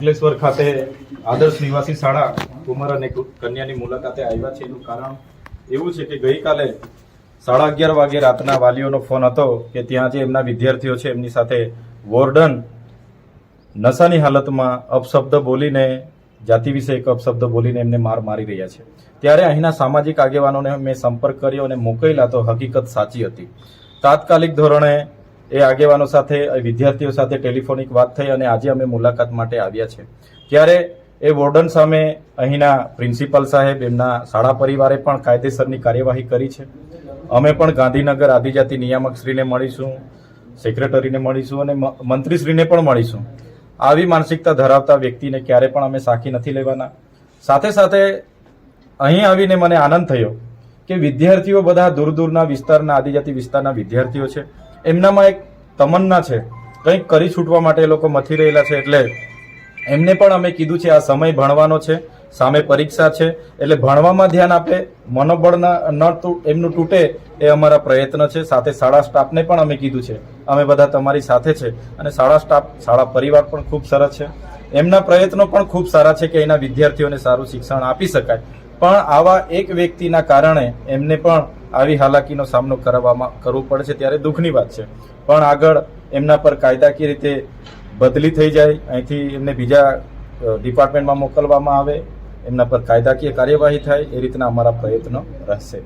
અંકલેશ્વર ખાતે આદર્શ નિવાસી શાળા કુમાર અને કન્યાની મુલાકાતે આવ્યા છે. એનું કારણ એવું છે કે ગઈકાલે સાડા અગિયાર વાગે રાતના વાલીઓનો ફોન હતો કે ત્યાં જે એમના વિદ્યાર્થીઓ છે એમની સાથે વોર્ડન નશાની હાલતમાં અપશબ્દ બોલીને, જાતિ વિશે એક અપશબ્દ બોલીને એમને માર મારી રહ્યા છે. ત્યારે અહીંના સામાજિક આગેવાનોને મેં સંપર્ક કર્યો અને મોકલેલા તો હકીકત સાચી હતી. તાત્કાલિક ધોરણે એ આગેવાનો સાથે વિદ્યાર્થીઓ સાથે ટેલિફોનિક વાત થઈ અને આજે અમે મુલાકાત માટે આવ્યા છે ત્યારે એ વોર્ડન સામે અહીંના પ્રિન્સિપાલ સાહેબ, એમના શાળા પરિવારે પણ કાયદેસરની કાર્યવાહી કરી છે. અમે પણ ગાંધીનગર આદિજાતિ નિયામકશ્રીને મળીશું, સેક્રેટરીને મળીશું અને મંત્રીશ્રીને પણ મળીશું. આવી માનસિકતા ધરાવતા વ્યક્તિને ક્યારે પણ અમે સાખી નથી લેવાના. સાથે સાથે અહીં આવીને મને આનંદ થયો કે વિદ્યાર્થીઓ બધા દૂર દૂરના વિસ્તારના, આદિજાતિ વિસ્તારના વિદ્યાર્થીઓ છે. એમનામાં એક તમન્ના છે. કંઈક કરી છૂટવા માટે એ લોકો મથી રહેલા છે એટલે એમને પણ અમે કીધું છે આ સમય ભણવાનો છે, સામે પરીક્ષા છે, એટલે ભણવામાં ધ્યાન આપે, મનોબળ ન એમનું તૂટે એ અમારા પ્રયત્ન છે. સાથે શાળા સ્ટાફને પણ અમે કીધું છે. અમે બધા તમારી સાથે છે અને શાળા સ્ટાફ, શાળા પરિવાર પણ ખૂબ સરસ છે. એમના પ્રયત્નો પણ ખૂબ સારા છે કે એના વિદ્યાર્થીઓને સારું શિક્ષણ આપી શકાય. પણ આવા એક વ્યક્તિના કારણે એમને પણ આવી હાલાકીનો સામનો કરવામાં કરવો પડે છે ત્યારે દુઃખની વાત છે. પણ આગળ એમના પર કાયદાકીય રીતે બદલી થઈ જાય, અહીંથી એમને બીજા ડિપાર્ટમેન્ટમાં મોકલવામાં આવે, એમના પર કાયદાકીય કાર્યવાહી થાય, એ રીતના અમારા પ્રયત્નો રહેશે.